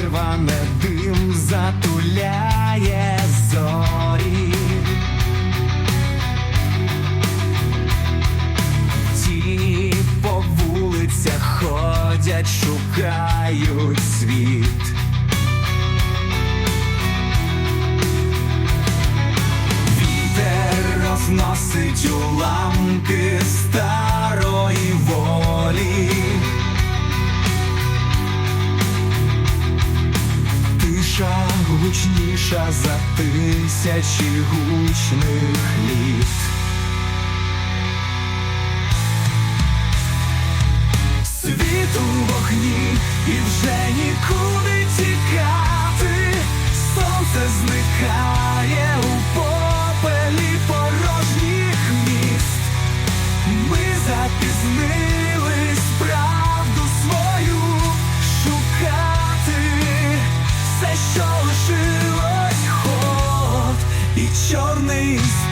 рване дим затуляє зорі. Ті по вулицях ходять, шукають світ. Вітер розносить уламки гучніша за тисячі гучних літ.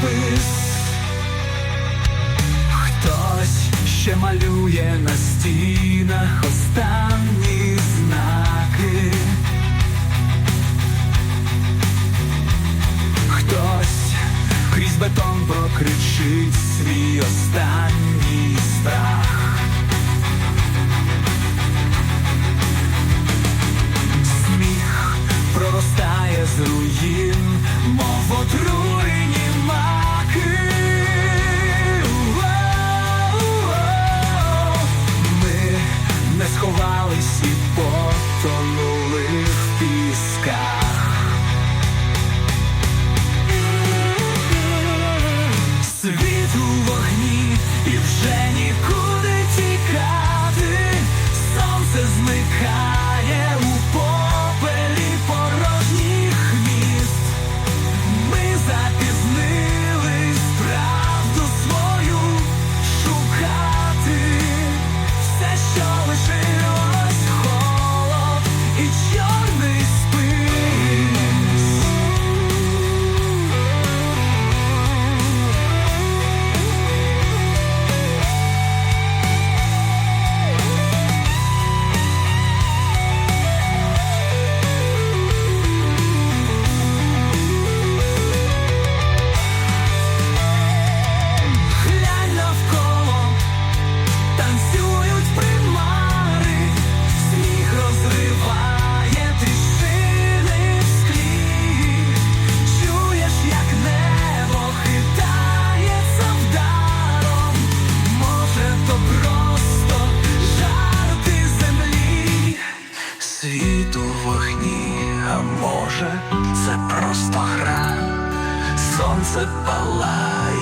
Чорний. Хтось ще малює на стінах останні знаки. Хтось крізь бетон прокричить свій останній страх. Проростає з руїн, мов отруєні Solo Світ у вогні, а може, це просто гра. Сонце палає,